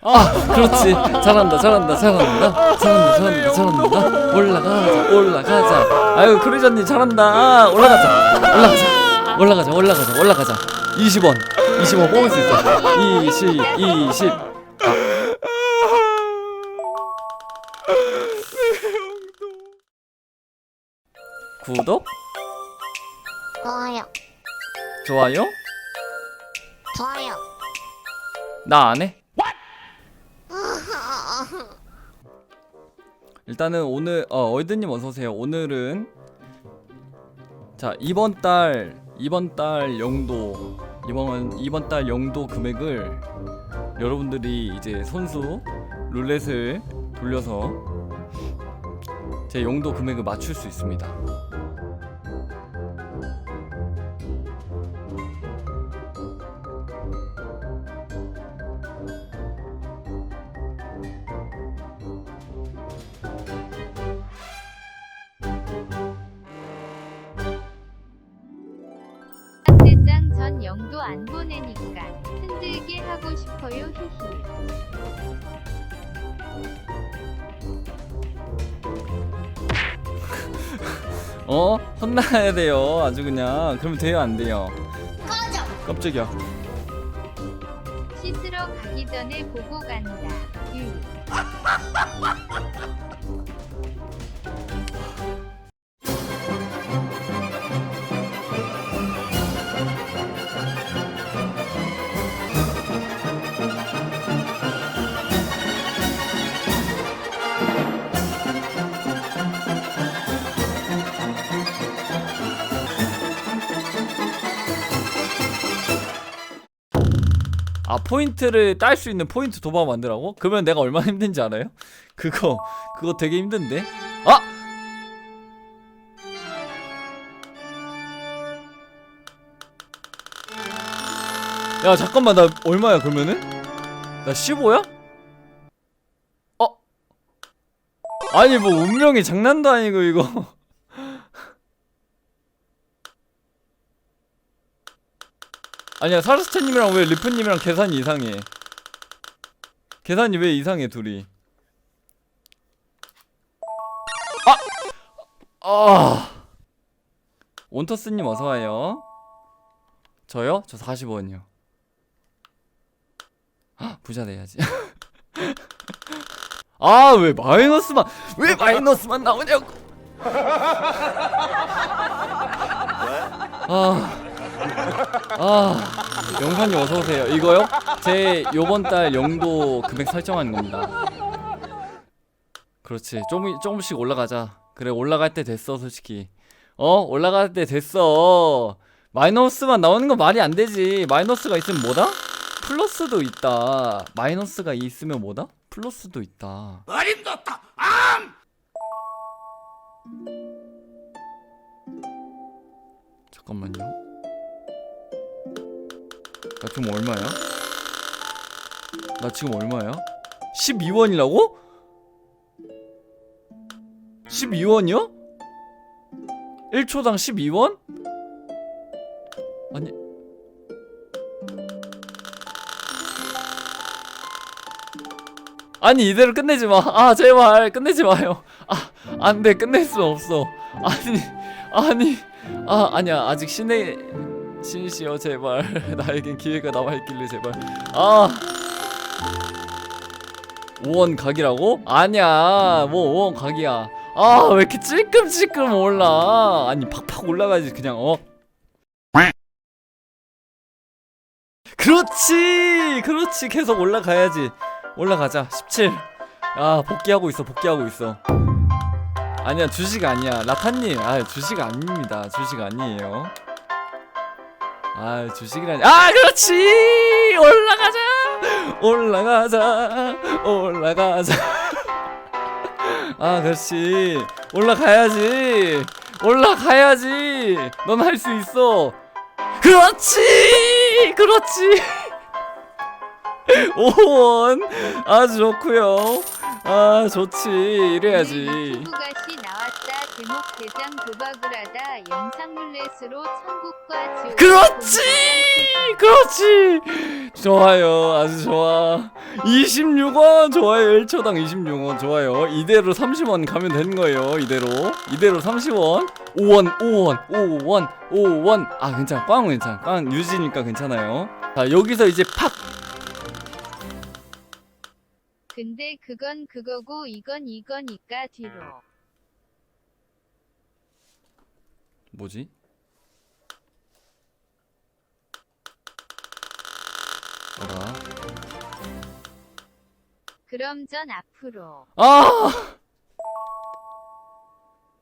아 그렇지. 잘한다 잘한다 잘한다. 잘한다 잘한다 잘한다. 올라가자 올라가자. 아유 크리저님 잘한다. 올라가자. 올라가자. 올라가자 올라가자 올라가자. 20원. 20원 뽑을 수 있어. 20 20 구독? 좋아요. 좋아요? 좋아요. 나 안 해. 일단은 오늘 어 얼드님 어서 오세요. 오늘은 자 이번 달 이번 달 용도 이번 이번 달 용도 금액을 여러분들이 이제 선수 룰렛을 돌려서 제 용도 금액을 맞출 수 있습니다. 안 보내니까 흔들게 하고 싶어요 히히 어 혼나야 돼요. 아주 그냥 그러면 돼요 안 돼요. 꺼져. 깜짝이야. 씻으러 가기 전에 보고 간다 유 아 포인트를 딸 수 있는 포인트 도박 만들라고? 그러면 내가 얼마나 힘든지 알아요? 그거 그거 되게 힘든데? 아! 야 잠깐만 나 얼마야 그러면은? 나 15야? 어? 아니 뭐 운명이 장난도 아니고 이거 아니야 사르스타님이랑 왜 리프님이랑 계산이 이상해? 계산이 왜 이상해 둘이? 아! 아! 온터스님 어서와요. 저요? 저 40원이요. 부자 돼야지. 아 왜 마이너스만 왜 마이너스만 나오냐고. 아 아, 영산이 어서 오세요. 이거요? 제 요번 달 용도 금액 설정하는 겁니다. 그렇지. 조금 조금씩 올라가자. 그래 올라갈 때 됐어, 솔직히. 어, 올라갈 때 됐어. 마이너스만 나오는 건 말이 안 되지. 마이너스가 있으면 뭐다? 플러스도 있다. 마이너스가 있으면 뭐다? 플러스도 있다. 어림도다 잠깐만요. 나 지금 얼마야? 나 지금 얼마야? 12원이라고? 12원이요? 1초당 12원? 아니 아니 이대로 끝내지 마. 아 제발 끝내지 마요. 아 안돼 끝낼 수 없어. 아니 아니 아 아니야 아직 신의 신이시여 제발. 나에겐 기회가 남아있길래 제발. 아. 5원 각이라고? 아니야. 뭐 5원 각이야. 아 왜 이렇게 찔끔찔끔 올라? 아니 팍팍 올라가지 그냥 어? 그렇지! 그렇지. 계속 올라가야지. 올라가자. 17아 복귀하고 있어 복귀하고 있어. 아니야 주식 아니야. 라타님. 아 주식 아닙니다. 주식 아니에요 아 주식이라니 아 그렇지 올라가자 올라가자 올라가자 아 그렇지 올라가야지 올라가야지 넌 할 수 있어 그렇지 그렇지 5원 아주 좋구요 아 좋지 이래야지 제목 대장 도박을 하다 영상 룰렛으로 천국과 지옥 그렇지! 그렇지! 좋아요. 아주 좋아. 26원 좋아요. 1초당 26원 좋아요. 이대로 30원 가면 되는 거예요. 이대로. 이대로 30원. 5원 5원 5원 5원. 아 괜찮아. 꽝은 괜찮아. 꽝 유지니까 괜찮아요. 자 여기서 이제 팍! 근데 그건 그거고 이건 이거니까 뒤로 뭐지? 뭐라? 그럼 전 앞으로 아!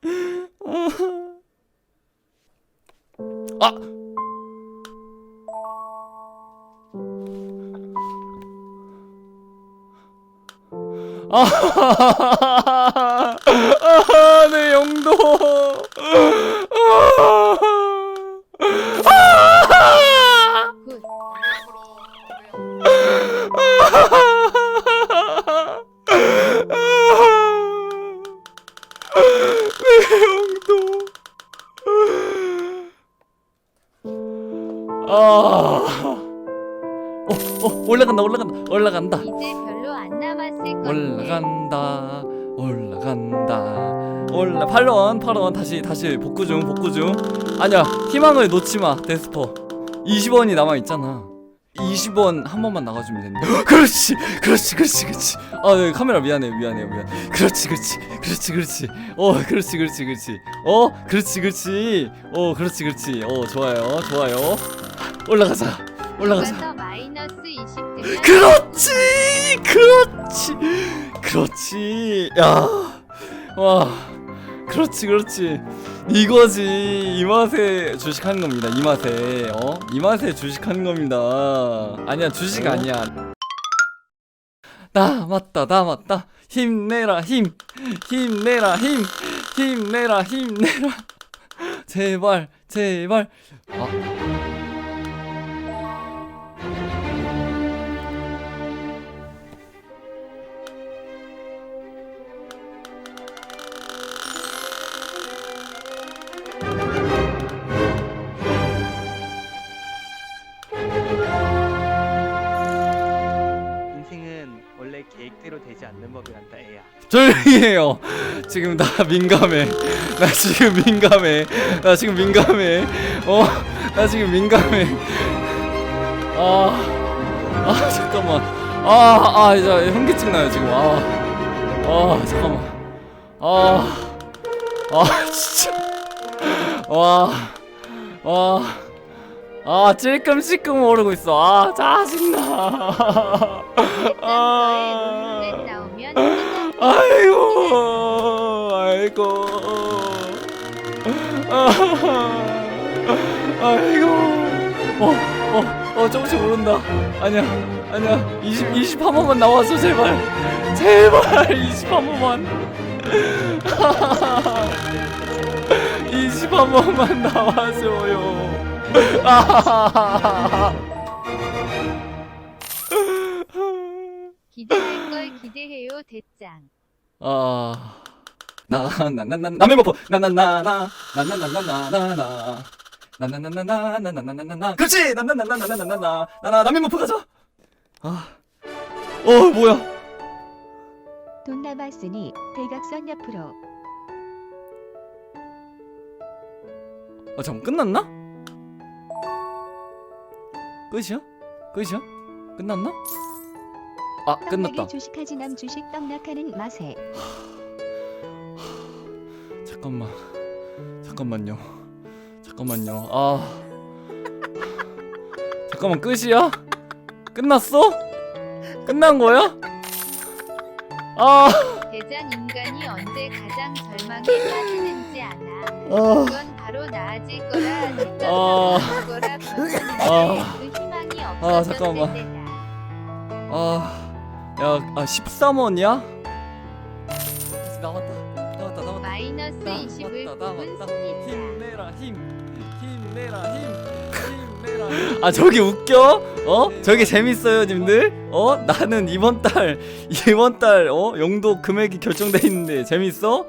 아! 아! 아, 어, 어, 올라간다, 올라간다, 올라간다. 이제 별로 안 남았을 건데 올라간다, 올라간다. 올라 8원, 8원 다시 다시 복구 중, 복구 중. 아니야, 희망을 놓지 마, 데스퍼. 20원이 남아 있잖아. 20원 한 번만 나가주면 된다. 그렇지, 그렇지, 그렇지, 그렇지. 아, 네, 카메라 미안해, 미안해, 미안. 그렇지, 그렇지, 그렇지, 그렇지. 어, 그렇지, 그렇지, 그렇지. 어, 그렇지, 그렇지. 어, 그렇지, 그렇지. 어, 좋아요, 좋아요. 올라가자, 올라가자. 가서 마이너스 20 되면 그렇지! 그렇지! 그렇지. 야와. 그렇지 그렇지. 이거지. 이 맛에 주식하는 겁니다 이 맛에. 어 이 맛에 주식하는 겁니다. 아니야 주식 아니야. 나 맞다 나 맞다. 힘내라 힘. 힘내라 힘. 힘내라 힘내라. 제발 제발. 아 않는 법이란다 애야 조용히 해요. 지금 나 민감해. 나 지금 민감해. 나 지금 민감해. 어, 나 지금 민감해. 아, 아 잠깐만. 아, 아 이제 현기증 나요 지금. 아, 아 잠깐만. 아, 아 진짜. 와, 와. 아 찔끔찔끔 오르고 있어. 아 짜증나. 대 아이고 아이고. 아, 아이고. 어어 어 조금씩 오른다. 아니야 아니야. 20 20한 번만 나와줘 제발. 제발 20한 번만. 20한 번만 나와줘요 기대할 걸 기대해요 대장 아. 나나나나 남의 버프 나나나나 나 나나나나나나 나나나나나나나나나나 그렇지 나나나나나나나나 나나 남의 버프 가자 아어 뭐야 돈 남았으니 대각선 옆으로 아 잠깐 끝났나 끝이야 끝이야 끝났나 아 끝났다 주식하지 남 주식 떡락하는 맛에 잠깐만 잠깐만요 잠깐만요 아 잠깐만 끝이야? 끝났어? 끝난 거야? 아, 대장 인간이 언제 가장 절망에 빠지는지 아나 아, 그건 바로 나아질 거라 아. 거라 아. 그 희망이 아, 없어졌을 잠깐만. 아, 야, 아 13원이야? 나왔다, 나왔다, 나왔다. 마이너스 나 20을 맞다, 나 맞다. 승리다 힘내라 힘, 힘내라 힘, 힘내라 힘. 아 저기 웃겨? 어? 저기 재밌어요, 님들? 어? 나는 이번 달 이번 달 어? 용도 금액이 결정돼 있는데 재밌어?